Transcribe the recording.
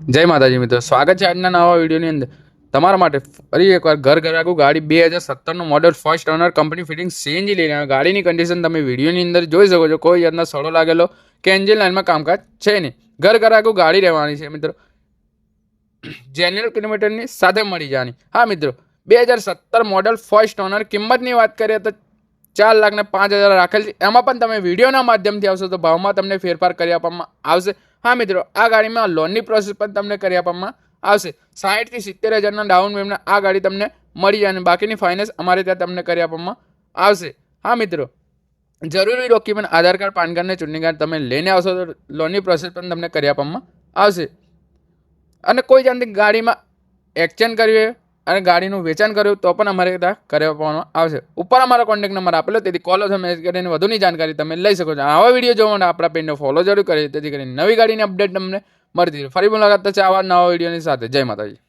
જય માતાજી મિત્રો, સ્વાગત છે આજના નવા વિડીયોની અંદર. તમારા માટે ફરી એકવાર ઘર ઘરાકું ગાડી બે હજાર સત્તરનું model first owner company fitting CNG લઈને આવ્યો. ગાડીની કન્ડિશન તમે વિડીયોની અંદર જોઈ શકો છો, કોઈ જાતના સડો લાગેલો કે એન્જિન લાઇનમાં કામકાજ છે નહીં. ઘર ઘરાકું ગાડી રહેવાની છે મિત્રો. જેન્યુઅલ કિલોમીટરની સાથે મળી જવાની. હા મિત્રો, બે હજાર સત્તર મોડલ ફર્સ્ટ ઓનર કિંમતની વાત કરીએ તો ચાર લાખને પાંચ હજાર રાખેલ છે. એમાં પણ તમે વિડીયોના માધ્યમથી આવશો તો ભાવમાં તમને ફેરફાર કરી આપવામાં આવશે. હા, મિત્રો, આ ગાડીમાં લોનની પ્રોસેસ પણ તમને કરી આપવામાં આવશે. સાહીઠથી સિત્તેર હજારના ડાઉન પેમેન્ટ આ ગાડી તમને મળી જાય અને બાકીની ફાઇનાન્સ અમારે ત્યાં તમને કરી આપવામાં આવશે. હા, મિત્રો, જરૂરી document Aadhaar card, PAN card અને ચૂંટણી કાર્ડ તમે લઈને આવશો તો લોનની પ્રોસેસ પણ તમને કરી આપવામાં આવશે. અને કોઈ જાતની ગાડીમાં એક્સચેન્જ કરવી અને ગાડીનું વેચાણ કર્યું તો પણ અમારે ત્યાં કરી આપવામાં આવશે. ઉપર અમારો કોન્ટેક્ટ નંબર આપેલો, તેથી કોલો તમે કરીને વધુની જાણકારી તમે લઈ શકો છો. આવા વીડિયો જોવા માટે આપણા પેજને ફોલો જરૂર કરી તેથી કરીને નવી ગાડીની અપડેટ તમને મળતી ફરી મુલાકાત થશે આવા નવા વિડીયોની સાથે. જય માતાજી.